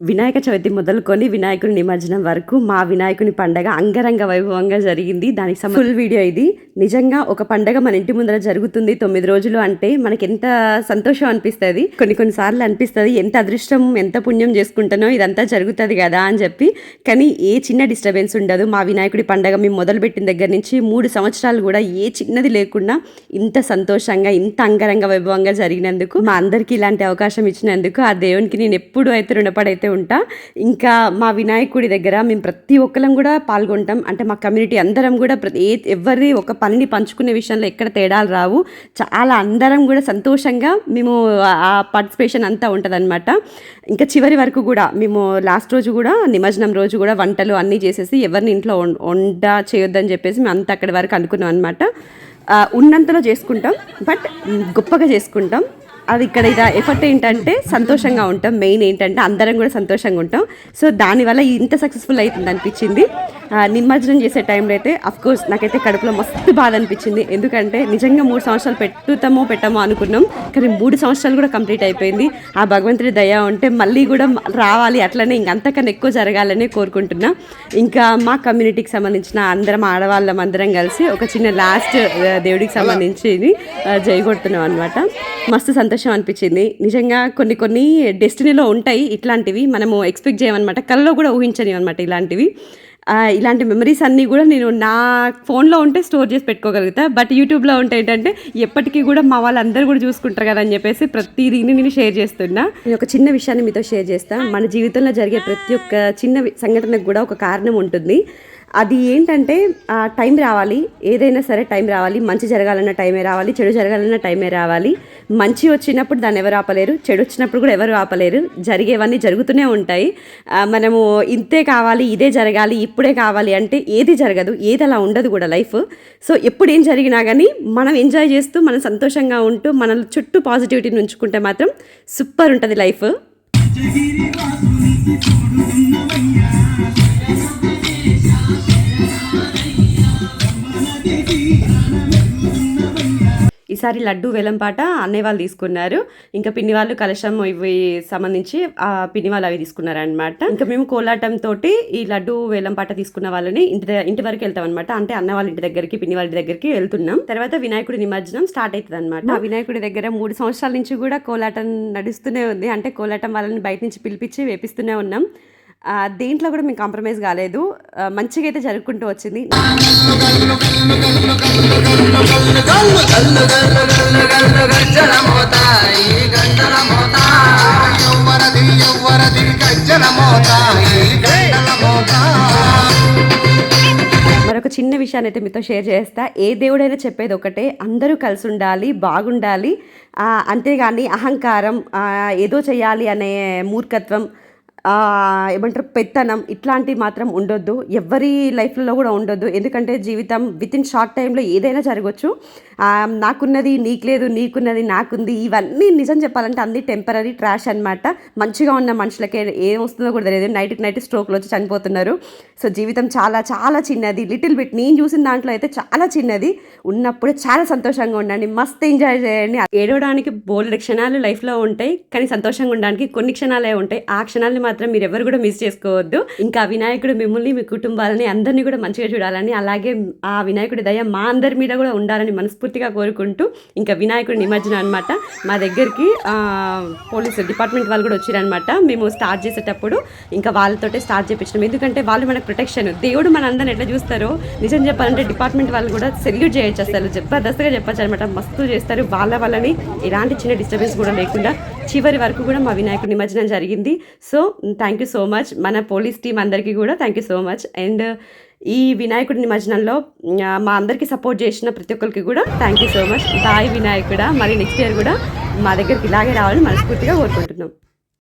వినాయక చవితి మొదలుకొని వినాయకుని నిమజ్జనం వరకు మా వినాయకుని పండగ అంగరంగ వైభవంగా జరిగింది. దానికి ఫుల్ వీడియో ఇది. నిజంగా ఒక పండగ మన ఇంటి ముందర జరుగుతుంది తొమ్మిది రోజులు అంటే మనకి ఎంత సంతోషం అనిపిస్తుంది. కొన్ని కొన్ని సార్లు అనిపిస్తుంది ఎంత అదృష్టం ఎంత పుణ్యం చేసుకుంటానో ఇదంతా జరుగుతుంది కదా అని చెప్పి. కానీ ఏ చిన్న డిస్టర్బెన్స్ ఉండదు. మా వినాయకుడి పండగ మేము మొదలుపెట్టిన దగ్గర నుంచి మూడు సంవత్సరాలు కూడా ఏ చిన్నది లేకుండా ఇంత సంతోషంగా ఇంత అంగరంగ వైభవంగా జరిగినందుకు మా అందరికీ ఇలాంటి అవకాశం ఇచ్చినందుకు ఆ దేవునికి నేను ఎప్పుడు అయితే రుణపడైతే ఉంటా. ఇంకా మా వినాయకుడి దగ్గర మేము ప్రతి ఒక్కరం కూడా పాల్గొంటాం. అంటే మా కమ్యూనిటీ అందరం కూడా ప్రతి ఏ ఎవరి ఒక పనిని పంచుకునే విషయంలో ఎక్కడ తేడాలు రావు. చాలా అందరం కూడా సంతోషంగా మేము ఆ పార్టిసిపేషన్ అంతా ఉంటుందన్నమాట. ఇంకా చివరి వరకు కూడా మేము లాస్ట్ రోజు కూడా నిమజ్జనం రోజు కూడా వంటలు అన్నీ చేసేసి ఎవరిని ఇంట్లో వంట చేయొద్దని చెప్పేసి మేము అంతా అక్కడి వరకు అనుకున్నాం అనమాట ఉన్నంతలో చేసుకుంటాం. బట్ గొప్పగా చేసుకుంటాం. అది ఇక్కడ ఇద ఎఫర్ట్ ఏంటంటే సంతోషంగా ఉంటాం. మెయిన్ ఏంటంటే అందరం కూడా సంతోషంగా ఉంటాం. సో దానివల్ల ఇంత సక్సెస్ఫుల్ అవుతుంది అనిపించింది. నిమజ్జనం చేసే టైంలో అయితే కోర్స్ నాకైతే కడుపులో మస్తు బాధ అనిపించింది. ఎందుకంటే నిజంగా మూడు సంవత్సరాలు పెట్టుతామో పెట్టామో అనుకున్నాం. కానీ మూడు సంవత్సరాలు కూడా కంప్లీట్ అయిపోయింది. ఆ భగవంతుడి దయ ఉంటే మళ్ళీ కూడా రావాలి అట్లనే ఇంకంతకన్నా ఎక్కువ జరగాలని కోరుకుంటున్నా. ఇంకా మా కమ్యూనిటీకి సంబంధించిన అందరం ఆడవాళ్ళం అందరం కలిసి ఒక చిన్న లాస్ట్ దేవుడికి సంబంధించి జయగొడుతున్నాం అనమాట మస్తు సంతోషం అనిపించింది. నిజంగా కొన్ని కొన్ని డెస్టినీలో ఉంటాయి ఇట్లాంటివి. మనము ఎక్స్పెక్ట్ చేయమన్నమాట. కళ్ళలో కూడా ఊహించని అనమాట ఇలాంటివి. ఇలాంటి మెమరీస్ అన్నీ కూడా నేను నా ఫోన్లో ఉంటే స్టోర్ చేసి పెట్టుకోగలుగుతా. బట్ యూట్యూబ్లో ఉంటే ఏంటంటే ఎప్పటికీ కూడా మా వాళ్ళందరూ కూడా చూసుకుంటారు కదా అని చెప్పేసి ప్రతిదీ నేను షేర్ చేస్తున్నా. నేను ఒక చిన్న విషయాన్ని మీతో షేర్ చేస్తాను మన జీవితంలో జరిగే ప్రతి ఒక్క చిన్న సంఘటనకు కూడా ఒక కారణం ఉంటుంది. అది ఏంటంటే టైం రావాలి. ఏదైనా సరే టైం రావాలి. మంచి జరగాలన్న టైమే రావాలి. చెడు జరగాలన్న టైమే రావాలి. మంచి వచ్చినప్పుడు దాన్ని ఎవరు ఆపలేరు. చెడు వచ్చినప్పుడు కూడా ఎవరు ఆపలేరు. జరిగేవన్నీ జరుగుతూనే ఉంటాయి. మనము ఇంతే కావాలి ఇదే జరగాలి ఇప్పుడే కావాలి అంటే ఏది జరగదు. ఏది అలా ఉండదు కూడా లైఫ్. సో ఎప్పుడు ఏం జరిగినా కానీ మనం ఎంజాయ్ చేస్తూ మనం సంతోషంగా ఉంటూ మన చుట్టూ పాజిటివిటీని ఉంచుకుంటే మాత్రం సూపర్ ఉంటుంది లైఫ్. ఈసారి లడ్డు వేలంపాట అన్నయ్య వాళ్ళు తీసుకున్నారు. ఇంకా పిన్ని వాళ్ళు కలశం ఇవి సంబంధించి ఆ పిన్ని వాళ్ళు అవి తీసుకున్నారు అనమాట ఇంకా మేము కోలాటం తోటి ఈ లడ్డు వేలంపాట తీసుకున్న వాళ్ళని ఇంటి ఇంటి వరకు వెళ్తాం అనమాట అంటే అన్న వాళ్ళ ఇంటి దగ్గరికి పిన్ని వాళ్ళ దగ్గరికి వెళ్తున్నాం. తర్వాత వినాయకుడి నిమజ్జనం స్టార్ట్ అవుతుంది అనమాట ఆ వినాయకుడి దగ్గర మూడు సంవత్సరాల నుంచి కూడా కోలాటం నడుస్తూనే ఉంది. అంటే కోలాటం వాళ్ళని బయట నుంచి పిలిపించి వేపిస్తూనే ఉన్నాం. దేంట్లో కూడా మేము కాంప్రమైజ్ కాలేదు. మంచిగా అయితే జరుపుకుంటూ వచ్చింది. మరొక చిన్న విషయాన్ని అయితే మీతో షేర్ చేస్తా. ఏ దేవుడైనా చెప్పేది ఒకటే అందరూ కలిసి ఉండాలి బాగుండాలి. అంతేగాని అహంకారం ఏదో చేయాలి అనే మూర్ఖత్వం ఏమంటారు పెత్తనం ఇట్లాంటివి మాత్రం ఉండొద్దు. ఎవరి లైఫ్లో కూడా ఉండొద్దు. ఎందుకంటే జీవితం విత్ ఇన్ షార్ట్ టైంలో ఏదైనా జరగవచ్చు నాకున్నది నీకు లేదు నీకున్నది నాకుంది ఇవన్నీ నిజం చెప్పాలంటే అన్ని టెంపరీ ట్రాష్ అన్నమాట. మంచిగా ఉన్న మనుషులకే ఏం వస్తుందో కూడా తెలియదు. నైట్కి నైట్ స్ట్రోక్లు వచ్చి చనిపోతున్నారు. సో జీవితం చాలా చాలా చిన్నది. లిటిల్ బిట్ నేను చూసిన దాంట్లో అయితే చాలా చిన్నది. ఉన్నప్పుడు చాలా సంతోషంగా ఉండండి. మస్తు ఎంజాయ్ చేయండి. ఏడవడానికి బోల్డ్ క్షణాలు లైఫ్లో ఉంటాయి కానీ సంతోషంగా ఉండడానికి కొన్ని క్షణాలే ఉంటాయి. ఆ క్షణాలని మాత్రం మీరు ఎవరు కూడా మిస్ చేసుకోవద్దు. ఇంకా వినాయకుడు మిమ్మల్ని మీ కుటుంబాలని అందరినీ కూడా మంచిగా చూడాలని అలాగే ఆ వినాయకుడి దయ మా అందరి మీద కూడా ఉండాలని మనస్ఫూర్తిగా కోరుకుంటూ ఇంకా వినాయకుడి నిమజ్జనం అనమాట మా దగ్గరికి పోలీసు డిపార్ట్మెంట్ వాళ్ళు కూడా వచ్చారనమాట మేము స్టార్ట్ చేసేటప్పుడు ఇంకా వాళ్ళతోటే స్టార్ట్ చేపించినాం. ఎందుకంటే వాళ్ళు మనకు ప్రొటెక్షన్. దేవుడు మన అందరిని ఎట్లా చూస్తారో నిజం చెప్పాలంటే డిపార్ట్మెంట్ వాళ్ళు కూడా సెల్యూట్ చేయొచ్చు అసలు. జబర్దస్త్గా చెప్పచ్చు అనమాట మస్తు చేస్తారు. వాళ్ళ వాళ్ళని ఎలాంటి చిన్న డిస్టర్బెన్స్ కూడా లేకుండా చివరి వరకు కూడా మా వినాయకుడి నిమజ్జనం జరిగింది. So thank you so much మన పోలీస్ టీం అందరికీ కూడా thank you so much and ఈ వినాయకుడి నిమజ్జనంలో మా అందరికీ సపోర్ట్ చేసిన ప్రతి ఒక్కరికి కూడా thank you so much bye వినాయకుడా. మరి నెక్స్ట్ ఇయర్ కూడా మా దగ్గరికి ఇలాగే రావాలని మనస్ఫూర్తిగా కోరుకుంటున్నాం.